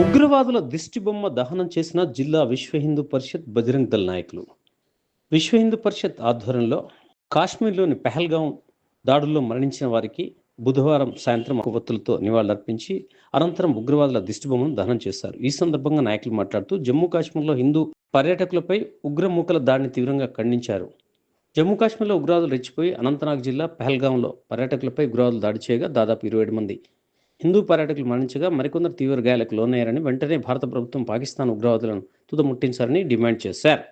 ఉగ్రవాదుల దిష్టిబొమ్మ దహనం చేసిన జిల్లా విశ్వ హిందూ పరిషత్ బజరంగ్ దళ నాయకులు. విశ్వ హిందూ పరిషత్ ఆధ్వర్యంలో కాశ్మీర్లోని పెహల్గాం దాడుల్లో మరణించిన వారికి బుధవారం సాయంత్రం కొవ్వొత్తులతో నివాళులర్పించి అనంతరం ఉగ్రవాదుల దిష్టిబొమ్మను దహనం చేశారు. ఈ సందర్భంగా నాయకులు మాట్లాడుతూ జమ్మూ కాశ్మీర్లో హిందూ పర్యాటకులపై ఉగ్రమూకల దాడిని తీవ్రంగా ఖండించారు. జమ్మూ కాశ్మీర్లో ఉగ్రవాదులు రెచ్చిపోయి అనంతనాగ్ జిల్లా పెహల్గాంలో పర్యాటకులపై ఉగ్రవాదులు దాడి చేయగా దాదాపు ఇరవై ఏడు మంది హిందూ పర్యాటకులు మరణించగా మరికొందరు తీవ్ర గాయాలకు లోనయ్యారని వెంటనే భారత ప్రభుత్వం పాకిస్తాన్ ఉగ్రవాదులను తుదముట్టించాలని డిమాండ్ చేశారు.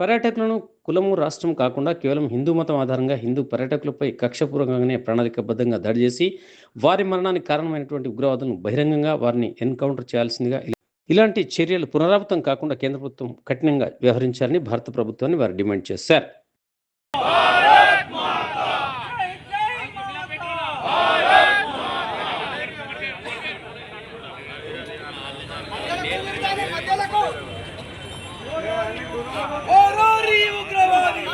పర్యాటకులను కులము రాష్ట్రం కాకుండా కేవలం హిందూ మతం ఆధారంగా హిందూ పర్యాటకులపై కక్షపూర్వకంగానే ప్రణాళికబద్ధంగా దాడి చేసి వారి మరణానికి కారణమైనటువంటి ఉగ్రవాదులను బహిరంగంగా వారిని ఎన్కౌంటర్ చేయాల్సిందిగా ఇలాంటి చర్యలు పునరావృతం కాకుండా కేంద్ర ప్రభుత్వం కఠినంగా వ్యవహరించాలని భారత ప్రభుత్వాన్ని వారు డిమాండ్ చేశారు. ಉಗ್ರವಾದಿ ಉಗ್ರವಾದಿ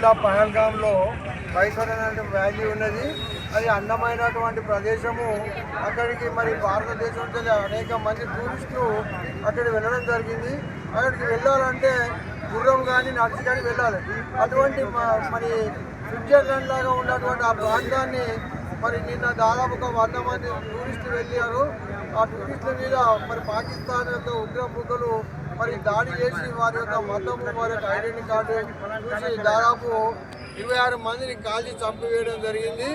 జిల్లా పహల్గాంలో మైసూర్ అనే వ్యాలీ ఉన్నది. అది అందమైనటువంటి ప్రదేశము. అక్కడికి మరి భారతదేశం నుంచి అనేక మంది టూరిస్టులు అక్కడికి వెళ్ళడం జరిగింది. అక్కడికి వెళ్ళాలంటే గుర్రం కానీ నడిచి కానీ వెళ్ళాలి. అటువంటి మ- మరి స్విట్జర్లాండ్ లాగా ఉన్నటువంటి ఆ ప్రాంతాన్ని మరి నిన్న దాదాపు ఒక వంద మంది టూరిస్టులు వెళ్ళారు. ఆ టూరిస్టుల మీద మరి పాకిస్తాన్ యొక్క ఉగ్రముఖులు మరి దాడి చేసి వారి యొక్క మతము వారి యొక్క ఐడెంటిటీ కార్డు చూసి దాదాపు ఇరవై ఆరు మందిని కాల్చి చంపివేయడం జరిగింది.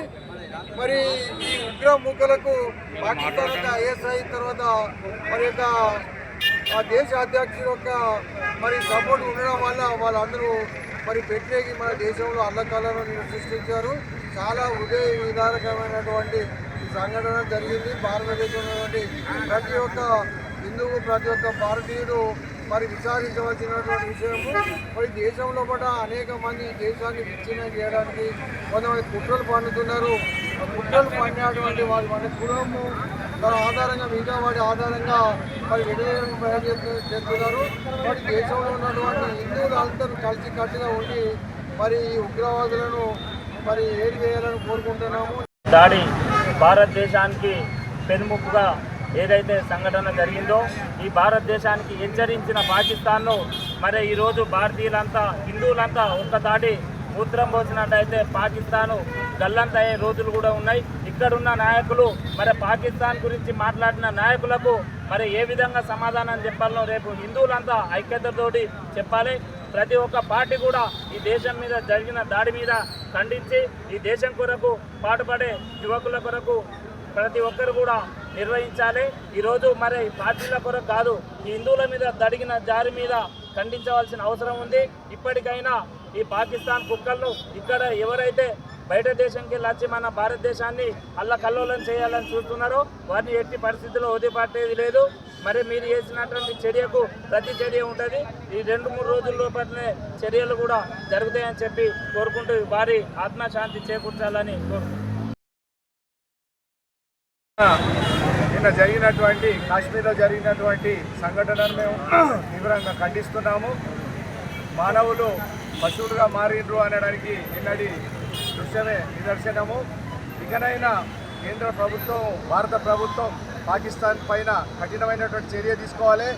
మరి ఈ ఉగ్రముఖులకు పాకిస్తాన్ యొక్క ఐఎస్ఐ తర్వాత మరి యొక్క ఆ దేశ అధ్యక్షుడు యొక్క మరి సపోర్ట్ ఉండడం వల్ల వాళ్ళందరూ మరి పెట్టేకి మన దేశంలో అల్లకల్లను సృష్టించారు. చాలా హృదయ విధానకమైనటువంటి సంఘటన జరిగింది. భారతదేశంలోని ప్రతి ఒక్క హిందువు ప్రతి ఒక్క భారతీయుడు మరి విచారించవలసినటువంటి విషయము. మరి దేశంలో కూడా అనేక మంది దేశాన్ని విచ్ఛిన్నం చేయడానికి కొంతమంది కుట్రలు పండుతున్నారు కుట్రలు పండినటువంటి వాళ్ళు మన కులము తన ఆధారంగా మిగతా వాటి ఆధారంగా మరి విడుదలను ప్రయత్నం చేస్తున్నారు. మరి దేశంలో ఉన్నటువంటి హిందువులు అందరూ కలిసి కట్టుగా ఉండి మరి ఈ ఉగ్రవాదులను మరి ఏరివేయాలని కోరుకుంటున్నాము. దాడి భారతదేశానికి పెనుముప్పుగా ఏదైతే సంఘటన జరిగిందో ఈ భారతదేశానికి హెచ్చరించిన పాకిస్తాన్ను మరి ఈరోజు భారతీయులంతా హిందువులంతా ఒక్కదాటి మూత్రం పోసినట్టయితే పాకిస్తాను గల్లంత అయ్యే రోజులు కూడా ఉన్నాయి. ఇక్కడున్న నాయకులు మరి పాకిస్తాన్ గురించి మాట్లాడిన నాయకులకు మరి ఏ విధంగా సమాధానం చెప్పాలనో రేపు హిందువులంతా ఐక్యతతోటి చెప్పాలి. ప్రతి ఒక్క పార్టీ కూడా ఈ దేశం మీద జరిగిన దాడి మీద ఖండించి ఈ దేశం కొరకు పాటుపడే యువకుల కొరకు ప్రతి ఒక్కరు కూడా నిర్వహించాలి. ఈరోజు మరి పార్టీల కొరకు కాదు ఈ హిందువుల మీద జరిగిన జారి మీద ఖండించవలసిన అవసరం ఉంది. ఇప్పటికైనా ఈ పాకిస్తాన్ కుక్కలను ఇక్కడ ఎవరైతే బయట దేశంకి వెళ్ళి వచ్చి మన భారతదేశాన్ని అల్లకల్లోలం చేయాలని చూస్తున్నారు. వారిని ఎట్టి పరిస్థితుల్లో వదిలిపట్టేది లేదు. మరి మీరు చేసినటువంటి చర్యకు ప్రతి చర్య ఉంటుంది. ఈ రెండు మూడు రోజుల లోపలనే చర్యలు కూడా జరుగుతాయని చెప్పి కోరుకుంటూ వారి ఆత్మశాంతి చేకూర్చాలని కోరుకుంటున్నాను నిన్న జరిగినటువంటి కాశ్మీర్లో జరిగినటువంటి సంఘటనను మేము తీవ్రంగా ఖండిస్తున్నాము. మానవులు పశువులుగా మారిండ్రు అనడానికి నిన్నటి దృశ్యమే నిదర్శనము. ఇకనైనా కేంద్ర ప్రభుత్వం భారత ప్రభుత్వం పాకిస్తాన్ పైన కఠినమైనటువంటి చర్య తీసుకోవాలి.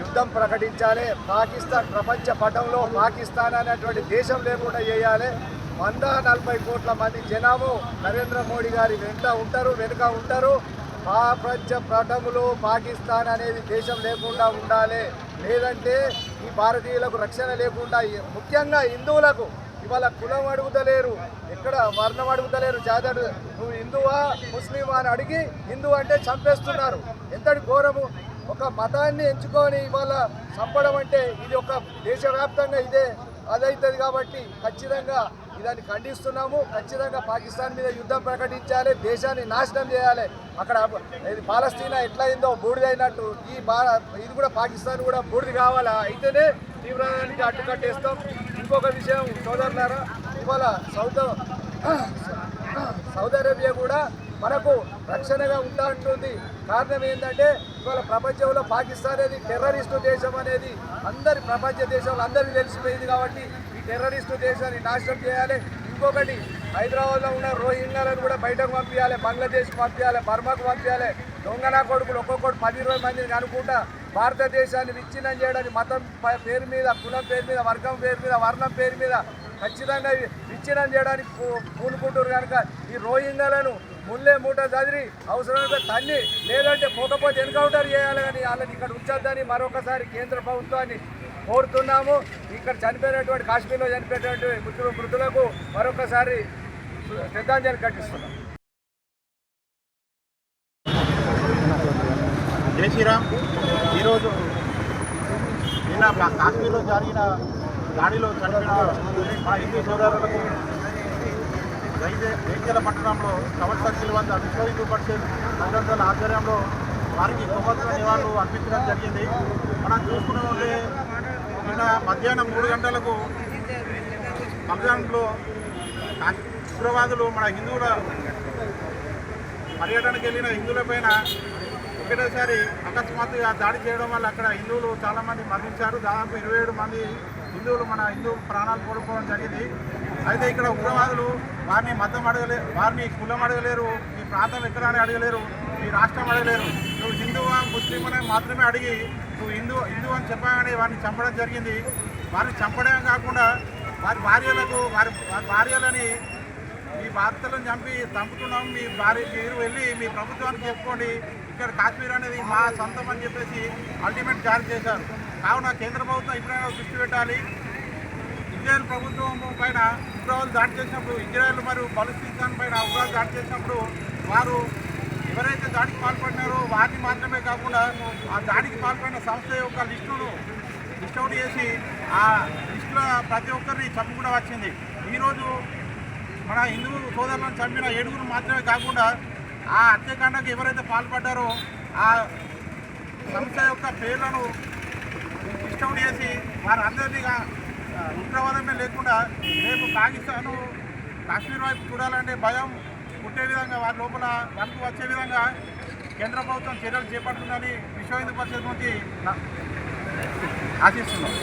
యుద్ధం ప్రకటించాలి. పాకిస్తాన్ ప్రపంచ పటంలో పాకిస్తాన్ అనేటువంటి దేశం లేకుండా చేయాలి. వంద నలభై కోట్ల మంది జనాభా నరేంద్ర మోడీ గారి వెంట ఉంటారు వెనుక ఉంటారు. ప్రపంచ పటములో పాకిస్తాన్ అనేది దేశం లేకుండా ఉండాలి. లేదంటే ఈ భారతీయులకు రక్షణ లేకుండా ముఖ్యంగా హిందువులకు వాళ్ళ కులం అడుగుతలేరు. ఎక్కడ వర్ణం అడుగుతలేరు. జాతడు నువ్వు హిందువా ముస్లిమా అని అడిగి హిందూ అంటే చంపేస్తున్నారు. ఎంతటి ఘోరము. ఒక మతాన్ని ఎంచుకొని ఇవాళ చంపడం అంటే ఇది ఒక దేశవ్యాప్తంగా ఇదే. అదవుతుంది కాబట్టి ఖచ్చితంగా ఇదాన్ని ఖండిస్తున్నాము. ఖచ్చితంగా పాకిస్తాన్ మీద యుద్ధం ప్రకటించాలి. దేశాన్ని నాశనం చేయాలి. అక్కడ ఇది పాలస్తీనా ఎట్లయిందో బూడిదైనట్టు. ఈ బా ఇది కూడా పాకిస్తాన్ కూడా బూడిది కావాలా? అయితేనే తీవ్రానికి అడ్డుకట్టేస్తాం. ఇంకొక విషయం సోదరులారా ఇవాళ సౌత్ సౌదీ అరేబియా కూడా మనకు రక్షణగా ఉంటా ఉంటుంది కారణం ఏంటంటే ఇవాళ ప్రపంచంలో పాకిస్తాన్ అనేది టెర్రరిస్టు దేశం అనేది అందరి ప్రపంచ దేశాలు అందరికీ తెలిసిపోయింది కాబట్టి ఈ టెర్రరిస్టు దేశాన్ని నాశనం చేయాలి. ఇంకొకటి హైదరాబాద్లో ఉన్న రోహింగ్యాలను కూడా బయటకు పంపించాలి బంగ్లాదేశ్ పంపించాలి బర్మాకు పంపించాలి. దొంగనా కొడుకులు ఒక్కొక్కటి పది ఇరవై మందిని అనుకుంటా భారతదేశాన్ని విచ్ఛిన్నం చేయడానికి మతం పేరు మీద కులం పేరు మీద వర్గం పేరు మీద వర్ణం పేరు మీద ఖచ్చితంగా విచ్ఛిన్నం చేయడానికి పూ- పూనుకుంటారు కనుక ఈ రోహింగ్యాలను ముల్లే మూట చదిరి అవసరమైతే తన్ని లేదంటే పోకపోతే ఎన్కౌంటర్ చేయాలి కానీ వాళ్ళని ఇక్కడ ఉంచొద్దని మరొకసారి కేంద్ర ప్రభుత్వాన్ని కోరుతున్నాము. ఇక్కడ చనిపోయినటువంటి కాశ్మీర్లో చనిపోయినటువంటి మృతులు మృతులకు మరొకసారి శ్రద్ధాంజలి ఘటిస్తున్నాం. జై శ్రీరామ్ ఈరోజు నిన్న కా- కాశ్మీర్లో జరిగిన దాడిలో చనిపోయిన మా హిందూ సోదరులకు వైద్య వైద్యుల పట్టణంలో కవర్ సర్కిల్ వద్ద విశ్వ హిందూ పరిషత్ సంఘటనల ఆధ్వర్యంలో వారికి కొవ్వొత్తుల నివాళులు అర్పించడం జరిగింది. మనం చూసుకునే ఉంటే నిన్న మధ్యాహ్నం మూడు గంటలకు రంజాన్లో ఉగ్రవాదులు మన హిందువుల పర్యటనకు వెళ్ళిన హిందువులపైన ఒకటేసారి అకస్మాత్తుగా దాడి చేయడం వల్ల అక్కడ హిందువులు చాలామంది మరణించారు. దాదాపు ఇరవై ఏడు మంది హిందువులు మన హిందూ ప్రాణాలు కోల్పోవడం జరిగింది. అయితే ఇక్కడ ఉగ్రవాదులు వారిని మతం అడగలే వారిని కులం అడగలేరు ఈ ప్రాంతం ఎక్కడ అని అడగలేరు ఈ రాష్ట్రం అడగలేరు. నువ్వు హిందువా ముస్లిం అని మాత్రమే అడిగి నువ్వు హిందూ హిందూ అని చెప్పగానే వారిని చంపడం జరిగింది. వారిని చంపడమే కాకుండా వారి భార్యలకు వారి వారి భార్యలని మీ భర్తలను చంపి చంపుతున్నాం. మీ భార్య మీరు వెళ్ళి మీ ప్రభుత్వానికి చెప్పుకోండి. ఇక్కడ కాశ్మీర్ అనేది మా సొంతం అని చెప్పేసి అల్టిమేట్ జారీ చేశారు. కావున కేంద్ర ప్రభుత్వం ఇప్పుడైనా దృష్టి పెట్టాలి. ఇజ్రాయెల్ ప్రభుత్వం పైన ఉగ్రవాదులు దాడి చేసినప్పుడు ఇజ్రాయెల్ మరియు పలుస్తీన్ పైన ఉగ్రవాదులు దాడి చేసినప్పుడు వారు ఎవరైతే దాడికి పాల్పడినారో వారిని మాత్రమే కాకుండా ఆ దాడికి పాల్పడిన సంస్థ యొక్క లిస్టును లిస్టౌట్ చేసి ఆ లిస్టులో ప్రతి ఒక్కరిని చంపు కూడా వచ్చింది. ఈరోజు మన హిందూ సోదరులను చంపిన ఏడుగురు మాత్రమే కాకుండా ఆ హత్యకాండకు ఎవరైతే పాల్పడ్డారో ఆ సంస్థ యొక్క పేర్లను డిస్కౌంట్ చేసి వారందరినీ ఉగ్రవాదమే లేకుండా రేపు పాకిస్తాను కాశ్మీర్ వైపు చూడాలంటే భయం పుట్టే విధంగా వారి లోపల వరకు వచ్చే విధంగా కేంద్ర ప్రభుత్వం చర్యలు చేపడుతుందని విశ్వ హిందూ పరిషత్ నుంచి నా- ఆశిస్తున్నాం.